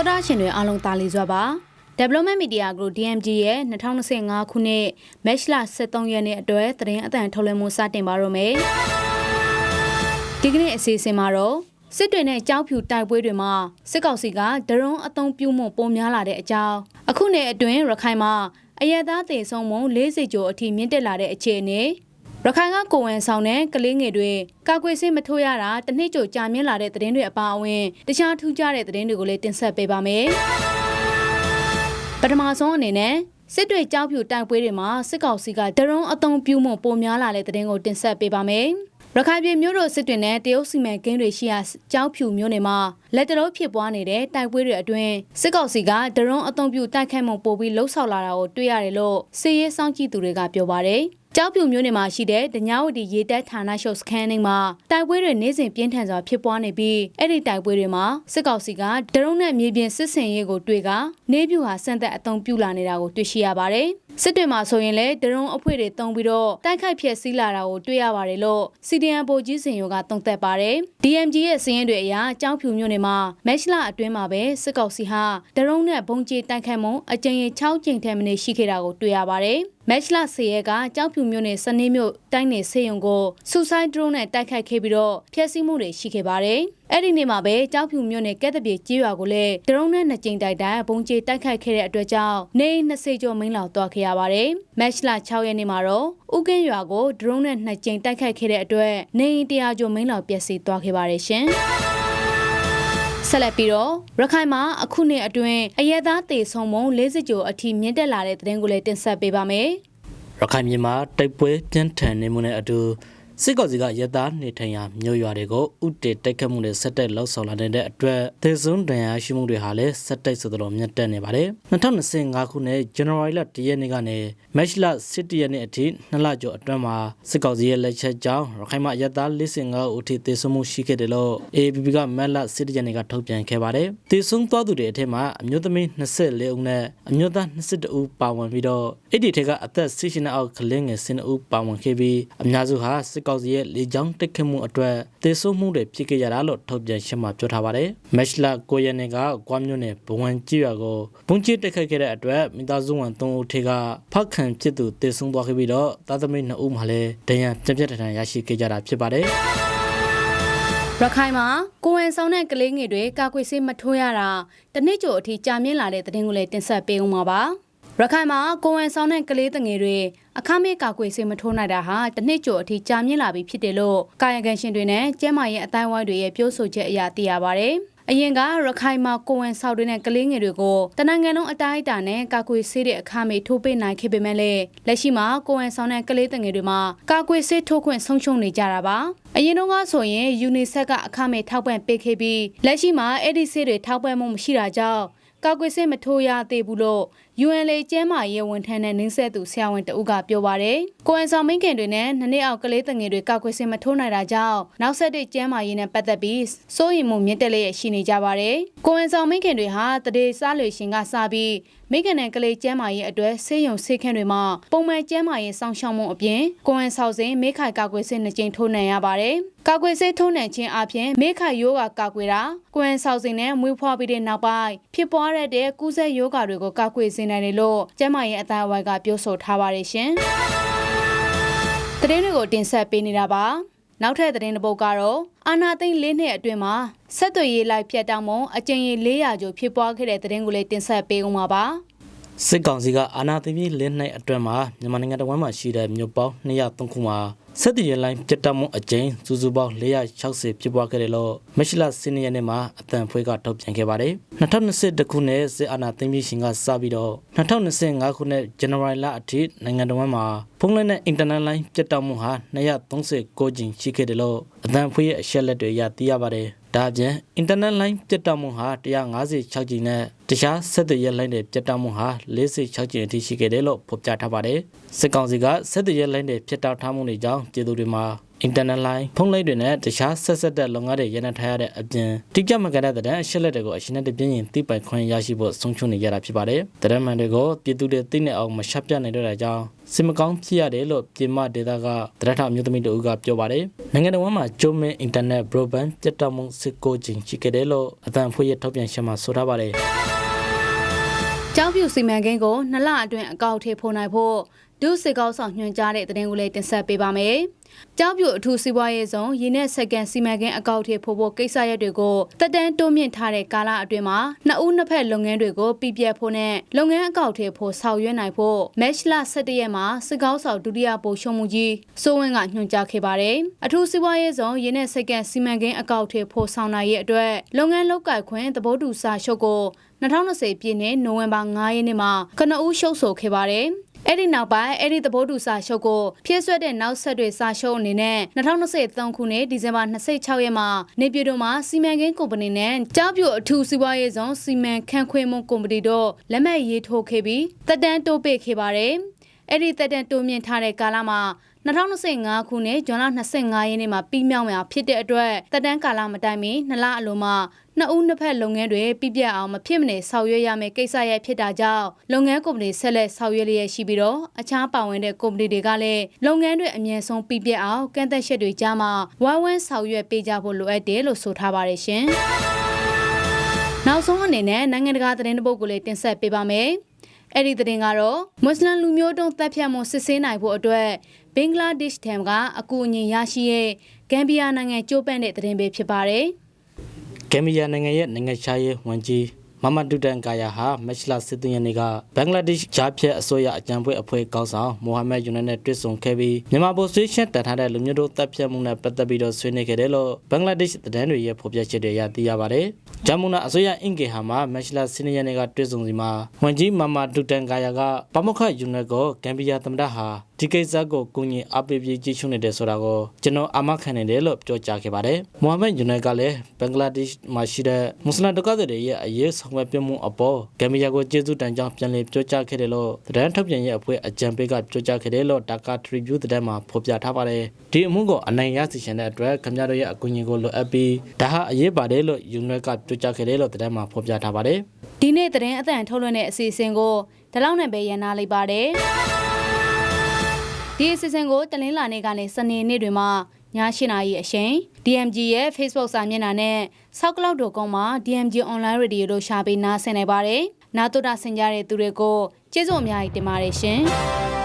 တော်တာရှင်တွေအားလုံးတာလီစွာပါ Development Media Group DMG ရဲ့2025ခုနှစ်မတ်လ23ရက်နေ့အတွက်သတင်းအသံထုတ်လွှင့်မှုစတင်ပါတော့မယ်။ဒီကနေ့အစီအစဉ်မှာတော့စစ်တွေနဲ့ကြောက်ဖြူတိုက်ပွဲတွေမှာစစ်ကောင်စီကဒရုန်းအုံပြုမှုပုံများလာတဲ့အကြောင်းအခုနှစ်အတွင်းရခိုင်မှာအရသာတေဆုံးမှု40ကျော်အထိမြင့်တက်လာတဲ့အခြေအနေ ရခိုင်ကကိုဝန်ဆောင်တဲ့ကလေးငယ်တွေကာကွယ်ဆေးမထိုးရတာတစ်နှစ်ကျော်ကြာမြင့်လာတဲ့သတင်းတွေအပါအဝင်တခြားထူးခြားတဲ့သတင်းတွေကိုလည်းတင်ဆက်ပေးပါမယ်။ပထမဆုံးအနေနဲ့စစ်တွေကြောက်ဖြူတိုက်ပွဲတွေမှာစစ်ကောင်စီကဒရုန်းအုံပြုမှုပိုများလာတဲ့သတင်းကိုတင်ဆက်ပေးပါမယ်။ရခိုင်ပြည်မြို့တော်စစ်တွေနဲ့တရုတ်စီမံကိန်းတွေရှိရာကြောက်ဖြူမြို့နယ်မှာလက်တလုံးဖြစ်ပွားနေတဲ့တိုက်ပွဲတွေအတွင်းစစ်ကောင်စီကဒရုန်းအုံပြုတိုက်ခိုက်မှုပိုပြီးလှုပ်ဆော်လာတာကိုတွေ့ရတယ်လို့စစ်ရေးစောင့်ကြည့်သူတွေကပြောပါတယ်။ ကြောက်ဖြူမြို့နယ်မှာရှိတဲ့ဒညဝတီရေတပ်ဌာနချုပ်စခန်းနှိမ်မှာတိုက်ပွဲတွေနေ့စဉ်ပြင်းထန်စွာဖြစ်ပွားနေပြီးအဲ့ဒီတိုက်ပွဲတွေမှာစစ်ကောင်စီကဒရုန်းနဲ့မြေပြင်စစ်ဆင်ရေးကိုတွေ့ကနေပြူဟာစံသက်အုံပြူလာနေတာကိုတွေ့ရှိရပါတယ်။စစ်တွေမှာဆိုရင်လည်းဒရုန်းအဖွဲ့တွေတုံးပြီးတော့တိုက်ခိုက်ဖျက်ဆီးလာတာကိုတွေ့ရပါတယ်လို့စီဒီအန်ပိုကြီးစင်ယောကတုံ့သက်ပါတယ်။ DMG ရဲ့စည်ရင်တွေအရကြောက်ဖြူမြို့နယ်မှာမက်ရှလာအတွင်းမှာပဲစစ်ကောင်စီဟာဒရုန်းနဲ့ဘုံကျဲတိုက်ခိုက်မှုအကြိမ်6ကြိမ်ထက်မနည်းရှိခဲ့တာကိုတွေ့ရပါတယ်။မက်ရှလာဆေရဲကကြောက်ဖြူမြို့နယ်စနေမြို့တိုင်းနယ်ဆေးရုံကိုစူဆိုင်းဒရုန်းနဲ့တိုက်ခိုက်ခဲ့ပြီးတော့ဖျက်ဆီးမှုတွေရှိခဲ့ပါတယ်။အဲ့ဒီနေ့မှာပဲကြောက်ဖြူမြို့နယ်ကက်တပြေကြီးရွာကိုလည်းဒရုန်းနဲ့နှစ်ကြိမ်တိုက်တိုင်းဘုံကျဲတိုက်ခိုက်ခဲ့တဲ့အတွက်ကြောင့်နေ20ကျော်မင်းလောက်သွားခဲ့ရပါတယ်။မက်ရှလာ6ရက်နေ့မှာတော့ဥကင်းရွာကိုဒရုန်းနဲ့နှစ်ကြိမ်တိုက်ခိုက်ခဲ့တဲ့အတွက်နေ100ကျော်မင်းလောက်ပျက်စီးသွားခဲ့ပါတယ်ရှင်။ ဆက်လက်ပြီးတော့ရခိုင်မှာအခုနှစ်အတွင်းအရက်သားတေဆုံးမုံ40ကျော်အထိမြင့်တက်လာတဲ့သတင်းကိုလည်းတင်ဆက်ပေးပါမယ်။ရခိုင်ပြည်မှာတိုက်ပွဲပြင်းထန်နေမှုနဲ့အတူ စစ်ကောင်စီကရတာနေထိုင်ရာမြို့ရွာတွေကိုဥတေတိုက်ခတ်မှုတွေဆက်တိုက်လှောက်ဆောင်လာနေတဲ့အတွက်သေဆုံးဒဏ်ရာရှိမှုတွေဟာလည်းဆက်တိုက်ဆိုသလိုမြင့်တက်နေပါတယ်။2025ခုနှစ် January လ1ရက်နေ့ကနေ March လ17ရက်နေ့အထိနှစ်လကျော်အတွင်းမှာစစ်ကောင်စီရဲ့လက်ချက်ကြောင့်ရခိုင်မှာရတာ45ဦးထိသေဆုံးမှုရှိခဲ့တယ်လို့ AAPP ကမက်လ17ရက်နေ့ကထုတ်ပြန်ခဲ့ပါတယ်။သေဆုံးသွားသူတွေအထက်မှာအမျိုးသမီး24ဦးနဲ့အမျိုးသား22ဦးပါဝင်ပြီးတော့အဲ့ဒီထက်ကအသက်16အောက်ကလေးငယ်12ဦးပါဝင်ခဲ့ပြီးအများစုဟာစစ်ကောင်စီရဲ့လေကြောင်းတိုက်ခတ်မှုအတွက်သေဆုံးမှုတွေဖြစ်ခဲ့ကြတာလို့ထုတ်ပြန်ရှင်းမှာပြောထားပါတယ်။မက်လ9ရက်နေ့ကကွာမြို့နယ်ဘဝံကြီးရွာကိုဘုံကျစ်တိုက်ခတ်ခဲ့တဲ့အတွက်မိသားစုဝင်3ဦးထက်ကဖက်ခံဖြစ်သူသေဆုံးသွားခဲ့ပြီးတော့သားသမီး2ဦးမှလည်းဒဏ်ရာပြင်းပြထန်ထန်ရရှိခဲ့ကြတာဖြစ်ပါတယ်။ရခိုင်မှာကိုဝင်ဆောင်တဲ့ကလေးငယ်တွေကာကွယ်ဆေးမထိုးရတာတနစ်ကျော်အထိကြာမြင့်လာတဲ့သတင်းကိုလည်းတင်ဆက်ပေးဦးမှာပါ။ ရခိုင်မှာကိုဝန်ဆောင်တဲ့ကလေးငယ်တွေအခမဲ့ကာကွယ်ဆေးမထိုးနိုင်တာဟာတစ်နှစ်ကျော်အထိကြာမြင့်လာပြီဖြစ်တယ်လို့ကာယကံရှင်တွေနဲ့ကျန်းမာရေးအတိုင်းဝိုင်းတွေရဲ့ပြောဆိုချက်အရသိရပါဗျ။အရင်ကရခိုင်မှာကိုဝန်ဆောက်တွေနဲ့ကလေးငယ်တွေကိုတနင်္ဂနွေလုံးအတိုင်းအတာနဲ့ကာကွယ်ဆေးတဲ့အခမဲ့ထိုးပေးနိုင်ခဲ့ပေမဲ့လက်ရှိမှာကိုဝန်ဆောင်တဲ့ကလေးငယ်တွေမှာကာကွယ်ဆေးထိုးခွင့်ဆုံးရှုံးနေကြတာပါ။အရင်တော့ကဆိုရင် UNICEF ကအခမဲ့ထောက်ပံ့ပေးခဲ့ပြီးလက်ရှိမှာအဲ့ဒီဆေးတွေထောက်ပံ့မှုမရှိတာကြောင့် ကောက်ကွေးစစ်မထိုးရသေးဘူးလို့ UNL ကျန်းမာရေးဝန်ထမ်းနဲ့နှင်းဆက်သူဆရာဝန်တဦးကပြောပါရယ်ကိုအန်ဆောင်မင်းခင်တွေနဲ့နှစ်နှစ်အောက်ကလေးတငယ်တွေကောက်ကွေးစစ်မထိုးနိုင်တာကြောင့်နောက်ဆက်တွဲကျန်းမာရေးနဲ့ပတ်သက်ပြီးစိုးရိမ်မှုမြင့်တက်လျက်ရှိနေကြပါရယ်ကိုအန်ဆောင်မင်းခင်တွေဟာတရေစားလွေရှင်ကစပြီးမိခင်နဲ့ကလေးကျန်းမာရေးအတွက်ဆေးရုံဆေးခန်းတွေမှာပုံမှန်ကျန်းမာရေးစောင့်ရှောက်မှုအပြင်ကိုအန်ဆောင်စဉ်မိခိုင်ကောက်ကွေးစစ်နှစ်ကြိမ်ထိုးနိုင်ရပါတယ်ကာကွယ်ဆေးထိုးနှံခြင်းအပြင်မေခရိုးကကာကွယ်တာကွမ်ဆောက်စင်နဲ့မွေးဖွားပြီးတဲ့နောက်ပိုင်းဖြစ်ပွားတဲ့ကူးစက်ရောဂါတွေကိုကာကွယ်စေနိုင်တယ်လို့ကျန်းမာရေးအသံအဝိုင်းကပြောဆိုထားပါတယ်ရှင်။သတင်းတွေကိုတင်ဆက်ပေးနေတာပါ။နောက်ထပ်သတင်းတစ်ပုဒ်ကတော့အာနာသိန်း၄နှစ်အတွင်းမှာဆက်သွယ်ရေးလိုက်ဖြတ်တောင်းမှုအကြိမ်ရေ400ကျော်ဖြစ်ပွားခဲ့တဲ့သတင်းကိုလည်းတင်ဆက်ပေးဦးမှာပါ။ စစ်ကောင်စီကအာဏာသိမ်းပြီးလင်းနိုင်အတွင်းမှာမြန်မာနိုင်ငံတော်ဝန်မှာရှိတဲ့မြို့ပေါင်း203ခုမှာစစ်တီရလိုင်းပြတ်တက်မှုအကြိမ်စုစုပေါင်း460ဖြစ်ပွားခဲ့တယ်လို့မရှိလစင်းရဲနေ့မှာအတန်ဖွဲကထုတ်ပြန်ခဲ့ပါတယ်2021ခုနှစ်စစ်အာဏာသိမ်းပြီးရှင်ကစပြီးတော့2025ခုနှစ်ဇန်နဝါရီလအထိနိုင်ငံတော်ဝန်မှာဖုန်းလိုင်းနဲ့အင်တာနက်လိုင်းပြတ်တောက်မှုဟာ239ကြိမ်ရှိခဲ့တယ်လို့အတန်ဖွဲရဲ့အချက်လက်တွေရသိရပါတယ် ဒါအပြင်အင်တာနက်လိုင်းပြတ်တောက်မှုဟာ156ကြိမ်နဲ့တခြားဆက်သွယ်ရေးလိုင်းတွေပြတ်တောက်မှုဟာ46ကြိမ်အထိရှိခဲ့တယ်လို့ဖော်ပြထားပါတယ်။စစ်ကောင်စီကဆက်သွယ်ရေးလိုင်းတွေပြတ်တောက်ထားမှုတွေကြောင့်ပြည်သူတွေမှာအင်တာနက်လိုင်းဖုန်းလိုင်းတွေနဲ့တခြားဆက်ဆက်တဲ့လုပ်ငန်းတွေရန်ထားရတဲ့အပြင်တိကျမကန်တဲ့တဲ့အရှက်လက်တွေကိုအရှင်နဲ့တပြင်းရင်သိပိုင်ခွင့်ရရှိဖို့ဆုံးရှုံးနေရတာဖြစ်ပါတယ်။တဲ့မှန်တွေကိုပြည်သူတွေသိနေအောင်မရှက်ပြနိုင်တော့တဲ့အကြောင်းစင်မကောင်းဖြစ်ရတယ်လို့ပြည်မဒေတာကတရထအမျိုးသမီးတို့ကပြောပါတယ်။ နိုင်ငံတော်မှာကျုံမင်းအင်တာနက်ဘရိုဒ်ဘန်ပြတ်တောက်မှုစစ်ကိုချင်းရှိခဲ့တယ်လို့အတန်ဖွေးရထုတ်ပြန်ချက်မှာဆိုထားပါတယ်။ကျောင်းပြူစီမံကိန်းကိုနှစ်လအတွင်းအကောက်ထေဖို့နိုင်ဖို့ ဒုစစ်ကောက်ဆောင်ညွှန်ကြားတဲ့တဲ့တင်ကိုလည်းတင်ဆက်ပေးပါမယ်။ကျောင်းပြူအထူးစီးပွားရေးဆောင်ရင်းနဲ့စက္ကန်စီမံကိန်းအကောက်ထေဖို့ဖို့ကိစ္စရပ်တွေကိုတက်တန်းတိုးမြင့်ထားတဲ့ကာလအတွင်းမှာနှစ်ဦးနှစ်ဖက်လုပ်ငန်းတွေကိုပြပြဖို့နဲ့လုပ်ငန်းအကောက်ထေဖို့ဆောင်ရွက်နိုင်ဖို့မက်ရှလ17ရက်မှာစစ်ကောက်ဆောင်ဒုတိယဗိုလ်ချုပ်မှုကြီးစိုးဝင်းကညွှန်ကြားခဲ့ပါတယ်။အထူးစီးပွားရေးဆောင်ရင်းနဲ့စက္ကန်စီမံကိန်းအကောက်ထေဖို့ဆောင်နိုင်ရဲ့အတွက်လုပ်ငန်းလုပ်ကိုင်ခွင့်သဘောတူစာချုပ်ကို2020ပြည့်နှစ်နိုဝင်ဘာ9ရက်နေ့မှာကနဦးရှုပ်ဆိုခဲ့ပါတယ်။ အဲ့ဒီနောက်ပိုင်းအဲ့ဒီသဘောတူစာချုပ်ကိုဖြည့်ဆွက်တဲ့နောက်ဆက်တွေစာချုပ်အနေနဲ့2023ခုနှစ်ဒီဇင်ဘာ26ရက်မှာနေပြည်တော်မှာစီမံကိန်းကုမ္ပဏီနဲ့ကြားပြိုအထူးစီးပွားရေးဆောင်စီမံခန့်ခွဲမှုကုမ္ပဏီတို့လက်မှတ်ရေးထိုးခဲ့ပြီးတက်တန်းတိုးပေးခဲ့ပါတယ်။ အဲ့ဒီတက်တန်းတိုးမြင့်ထားတဲ့ကာလမှာ2025ခုနှစ်ဇွန်လ25ရက်နေ့မှာပြီးမြောက်မှာဖြစ်တဲ့အတွက်တက်တန်းကာလမတိုင်မီနှစ်လအလိုမှာနှစ်ဦးနှစ်ဖက်လုပ်ငန်းတွေပြပြအောင်မဖြစ်မနေဆောင်ရွက်ရမယ့်ကိစ္စရပ်ဖြစ်တာကြောင့်လုပ်ငန်းကုမ္ပဏီဆက်လက်ဆောင်ရွက်လျက်ရှိပြီးတော့အခြားပါဝင်တဲ့ကုမ္ပဏီတွေကလည်းလုပ်ငန်းတွေအမြဲဆုံးပြပြအောင်ကန့်သက်ချက်တွေကြားမှာဝိုင်းဝန်းဆောင်ရွက်ပေးကြဖို့လိုအပ်တယ်လို့ဆိုထားပါတယ်ရှင်။နောက်ဆုံးအနေနဲ့နိုင်ငံတကာသတင်းတစ်ပုဒ်ကိုလည်းတင်ဆက်ပေးပါမယ်။ အဲ့ဒီသတင်းကတော့မွတ်စလင်လူမျိုးတုံးတပ်ဖြတ်မှုစစ်ဆေးနိုင်ဖို့အတွက်ဘင်္ဂလားဒေ့ရှ်ထံကအကူအညီရရှိရဲ့ဂမ်ဘီယာနိုင်ငံကျိုးပန့်တဲ့သတင်းပဲဖြစ်ပါတယ်။ကမ်ဘီယာနိုင်ငံရဲ့နိုင်ငံခြားရေးဝန်ကြီး မမဒူတန်ကာယာဟာမက်ရှလာစစ်တင်ယနေ့ကဘင်္ဂလားဒေ့ရှ်ဂျာဖြတ်အစိုးရအကြံပေးအဖွဲ့ကောင်းဆောင်မိုဟာမက်ယူနန်နဲ့တွေ့ဆုံခဲ့ပြီးမြန်မာပိုဆွေးရှင်းတန်ထားတဲ့လူမျိုးတို့တပ်ဖြတ်မှုနဲ့ပတ်သက်ပြီးတော့ဆွေးနွေးခဲ့တယ်လို့ဘင်္ဂလားဒေ့ရှ်သတင်းတွေရဲ့ဖော်ပြချက်တွေအရသိရပါတယ်။ဂျာမူနာအစိုးရအင်ကေဟာမှာမက်ရှလာစစ်တင်ယနေ့ကတွေ့ဆုံစီမှာဝန်ကြီးမမဒူတန်ကာယာကပမခယူနန်ကိုကမ်ဘီယာသမ္မတဟာ ဒီကိစ္စကိုကုညီအပိပြေကြီးချုံနေတယ်ဆိုတာကိုကျွန်တော်အမခံနေတယ်လို့ပြောကြားခဲ့ပါတယ်။မိုဟာမက်ယူနန်ကလည်းဘင်္ဂလားဒေ့ရှ်မှာရှိတဲ့မွတ်စလင်ဒုက္ခသည်တွေရဲ့အရေးဆောင်ရွက်ပြမှုအပေါ်ဂမ်ဘီယာကိုကျေးဇူးတန်ကြောင်းပြန်လည်ပြောကြားခဲ့တယ်လို့သတင်းထုတ်ပြန်ရေးအဖွဲ့အကြံပေးကပြောကြားခဲ့တယ်လို့ဒါကာထရီဗျူးသတင်းမှာဖော်ပြထားပါတယ်။ဒီအမှုကိုအနိုင်ရစီရှင်တဲ့အတွက်ခင်ဗျားတို့ရဲ့အကူအညီကိုလိုအပ်ပြီးဒါဟာအရေးပါတယ်လို့ယူနွဲကပြောကြားခဲ့တယ်လို့သတင်းမှာဖော်ပြထားပါတယ်။ဒီနေ့သတင်းအသံထုတ်လွှင့်တဲ့အစီအစဉ်ကိုဒီလောက်နဲ့ပဲရန်နာလိုက်ပါတယ်။ ဒီအစီအစဉ်ကိုတလင်းလာနေ့ကနေစနေနေ့တွေမှာည8:00နာရီအချိန် DMG ရဲ့ Facebook စာမျက်နှာနဲ့ soundcloud.com မှာ DMG online radio တို့ရှာပေးနားဆင်နိုင်ပါတယ်။နားတော်တာဆင်ကြတဲ့သူတွေကိုကျေးဇူးအများကြီးတင်ပါတယ်ရှင်။